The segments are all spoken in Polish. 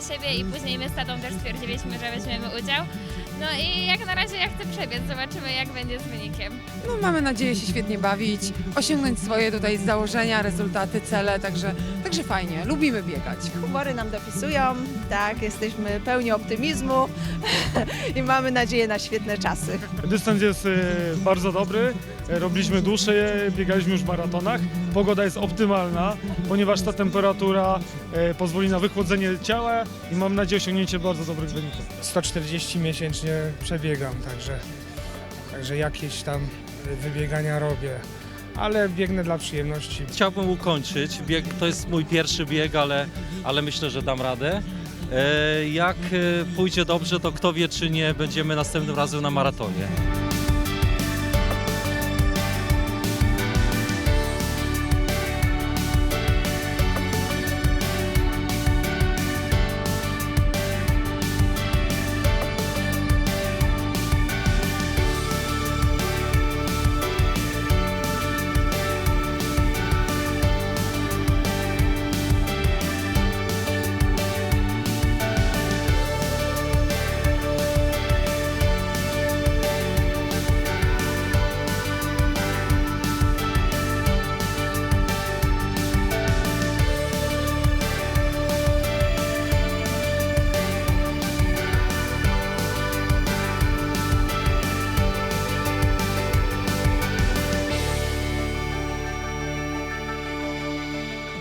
siebie i później my z tatą też stwierdziliśmy, że weźmiemy udział. No i jak na razie ja chcę przebiec, zobaczymy jak będzie z wynikiem. No, mamy nadzieję się świetnie bawić, osiągnąć swoje tutaj założenia, rezultaty, cele, także, także fajnie, lubimy biegać. Humory nam dopisują, tak, jesteśmy pełni optymizmu i mamy nadzieję na świetne czasy. Dystans jest e, bardzo dobry, e, robiliśmy dłuższe, biegaliśmy już w maratonach. Pogoda jest optymalna, ponieważ ta temperatura e, pozwoli na wychłodzenie ciała i mam nadzieję osiągnięcie bardzo dobrych wyników. 140 miesięcznie przebiegam, także, także jakieś tam wybiegania robię, ale biegnę dla przyjemności. Chciałbym ukończyć. Bieg, to jest mój pierwszy bieg, ale, ale myślę, że dam radę. E, Jak e, pójdzie dobrze, to kto wie, czy nie będziemy następnym razem na maratonie.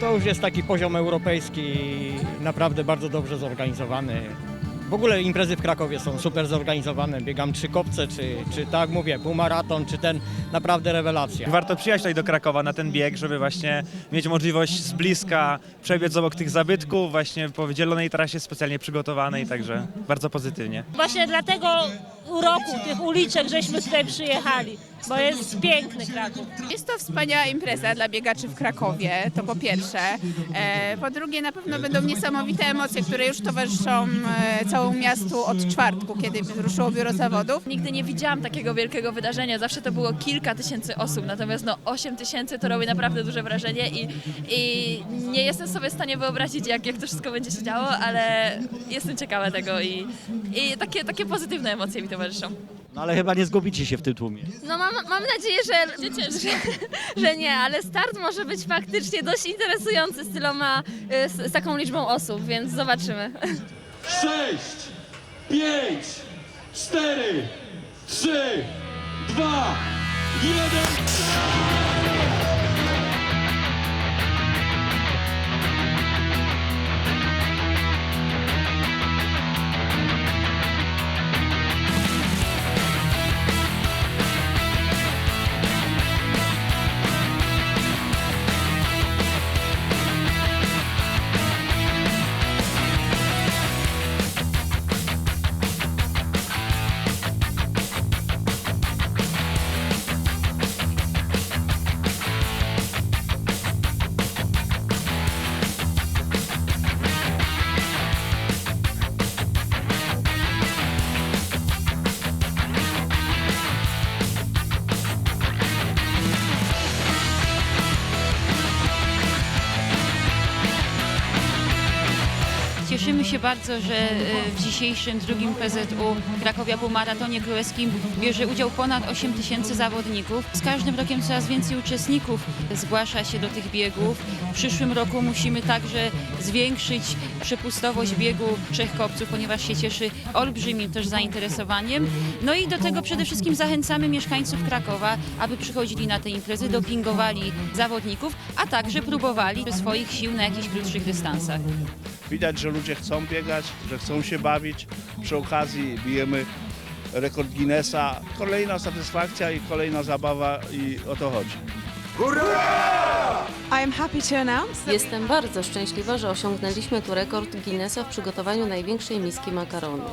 To już jest taki poziom europejski, naprawdę bardzo dobrze zorganizowany. W ogóle imprezy w Krakowie są super zorganizowane. Biegam trzy kopce, czy, czy tak mówię, półmaraton, czy ten, naprawdę rewelacja. Warto przyjechać tutaj do Krakowa na ten bieg, żeby właśnie mieć możliwość z bliska przebiec obok tych zabytków, właśnie po wydzielonej trasie specjalnie przygotowanej, także bardzo pozytywnie. Właśnie dlatego uroku tych uliczek żeśmy tutaj przyjechali, bo jest piękny Kraków. Jest to wspaniała impreza dla biegaczy w Krakowie, to po pierwsze. E, po drugie, na pewno będą niesamowite emocje, które już towarzyszą e, całemu miastu od czwartku, kiedy ruszyło biuro zawodów. Nigdy nie widziałam takiego wielkiego wydarzenia. Zawsze to było kilka tysięcy osób, natomiast no 8 tysięcy to robi naprawdę duże wrażenie i, i nie jestem sobie w stanie wyobrazić, jak, jak to wszystko będzie się działo, ale jestem ciekawa tego i, i takie, takie pozytywne emocje mi towarzyszą. No ale chyba nie zgubicie się w tym tłumie. No mam, mam nadzieję, że, że, że nie, ale start może być faktycznie dość interesujący z tyloma, y, z, z taką liczbą osób, więc zobaczymy. 6, 5, 4, 3, 2, 1. Się bardzo, że e, w dzisiejszym drugim PZU Krakowia Półmaratonie Królewskim bierze udział ponad 8 tysięcy zawodników. Z każdym rokiem coraz więcej uczestników zgłasza się do tych biegów. W przyszłym roku musimy także zwiększyć przepustowość biegu trzech kopców, ponieważ się cieszy olbrzymim też zainteresowaniem. No i do tego przede wszystkim zachęcamy mieszkańców Krakowa, aby przychodzili na te imprezy, dopingowali zawodników, a także próbowali swoich sił na jakichś krótszych dystansach. Widać, że ludzie chcą biegać, że chcą się bawić. Przy okazji bijemy rekord Guinnessa. Kolejna satysfakcja i kolejna zabawa i o to chodzi. Jestem bardzo szczęśliwa, że osiągnęliśmy tu rekord Guinnessa w przygotowaniu największej miski makaronu.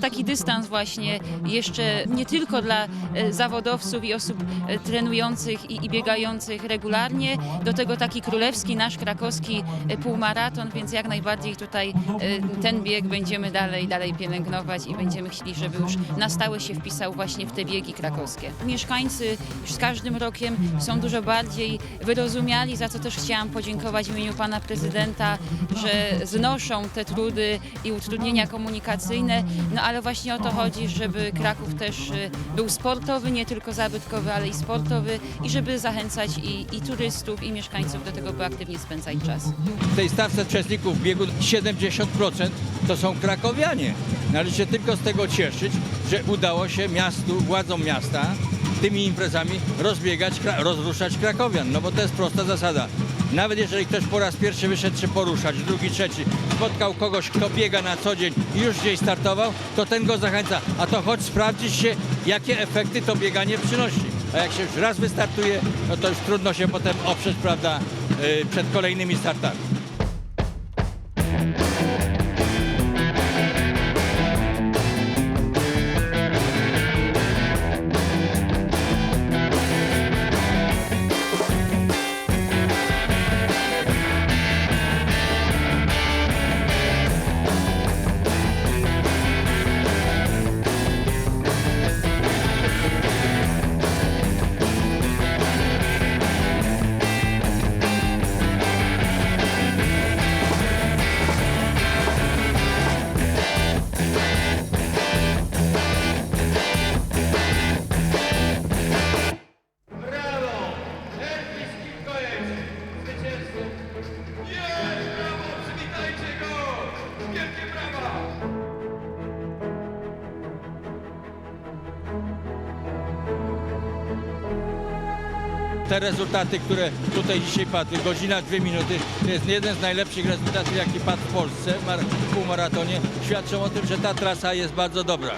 Taki dystans właśnie jeszcze nie tylko dla e, zawodowców i osób e, trenujących i, i biegających regularnie, do tego taki królewski, nasz krakowski e, półmaraton, więc jak najbardziej tutaj ten bieg będziemy dalej, dalej pielęgnować i będziemy chcieli, żeby już na stałe się wpisał właśnie w te biegi krakowskie. Mieszkańcy już z każdym rokiem są dużo bardziej wyrozumiali, za co też chciałam podziękować w imieniu pana prezydenta, że znoszą te trudy i utrudnienia komunikacyjne, no ale właśnie o to chodzi, żeby Kraków też y, był sportowy, nie tylko zabytkowy, ale i sportowy i żeby zachęcać i, i turystów, i mieszkańców do tego, by aktywnie spędzać czas. W tej stawce uczestników biegu 70% to są krakowianie. Należy się tylko z tego cieszyć, że udało się miastu, władzom miasta tymi imprezami rozbiegać, rozruszać krakowian. No bo to jest prosta zasada. Nawet jeżeli ktoś po raz pierwszy wyszedł się poruszać, drugi, trzeci, spotkał kogoś, kto biega na co dzień i już gdzieś startował, to ten go zachęca. A to chodź sprawdzić się, jakie efekty to bieganie przynosi. A jak się już raz wystartuje, no to już trudno się potem oprzeć, prawda, yy, przed kolejnymi startami. Te rezultaty, które tutaj dzisiaj padły, godzina, dwie minuty, to jest jeden z najlepszych rezultatów, jaki padł w Polsce w mar- w półmaratonie. Świadczą o tym, że ta trasa jest bardzo dobra.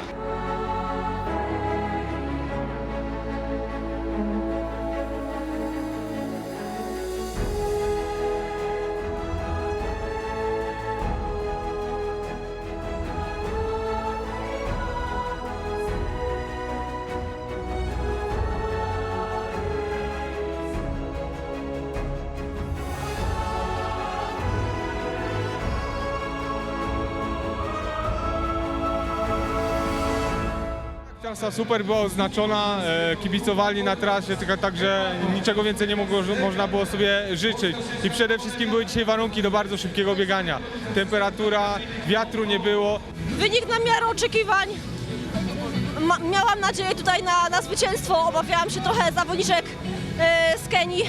Trasa super była oznaczona, e, kibicowali na trasie, także niczego więcej nie mogło, można było sobie życzyć. I przede wszystkim były dzisiaj warunki do bardzo szybkiego biegania. Temperatura, wiatru nie było, Wynik na miarę oczekiwań. Ma, miałam nadzieję tutaj na, na zwycięstwo. Obawiałam się trochę zawodniczek e, z Kenii,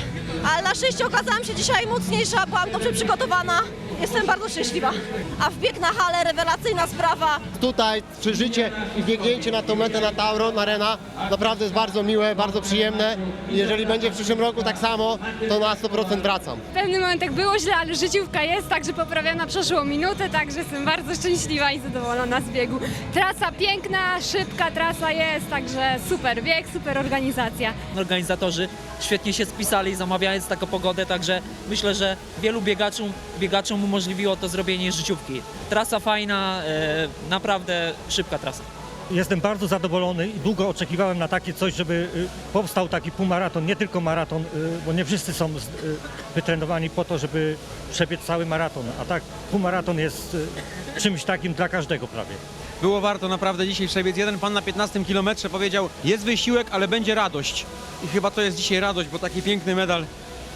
ale na szczęście okazałam się dzisiaj mocniejsza, byłam dobrze przygotowana. Jestem bardzo szczęśliwa. A wbieg na halę, rewelacyjna sprawa. Tutaj przeżycie i biegnięcie na tą metę na Tauron Arena naprawdę jest bardzo miłe, bardzo przyjemne. I jeżeli będzie w przyszłym roku tak samo, to na 100% wracam. W pewnym momentach było źle, ale życiówka jest, także poprawiam na przeszłą minutę, także jestem bardzo szczęśliwa i zadowolona z biegu. Trasa piękna, szybka trasa jest, także super bieg, super organizacja. Organizatorzy świetnie się spisali, zamawiając taką pogodę, także myślę, że wielu biegaczom, biegaczom umożliwiło to zrobienie życiówki. Trasa fajna, e, naprawdę szybka trasa. Jestem bardzo zadowolony i długo oczekiwałem na takie coś, żeby y, powstał taki półmaraton, nie tylko maraton, y, bo nie wszyscy są y, wytrenowani po to, żeby przebiec cały maraton, a tak półmaraton jest czymś takim dla każdego prawie. Było warto naprawdę dzisiaj przebiec. Jeden pan na 15 kilometrze powiedział, jest wysiłek, ale będzie radość. I chyba to jest dzisiaj radość, bo taki piękny medal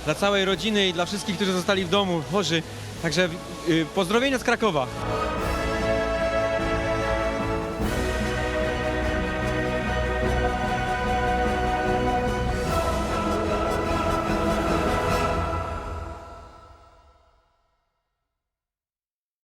dla całej rodziny i dla wszystkich, którzy zostali w domu, chorzy. Także y, pozdrowienia z Krakowa.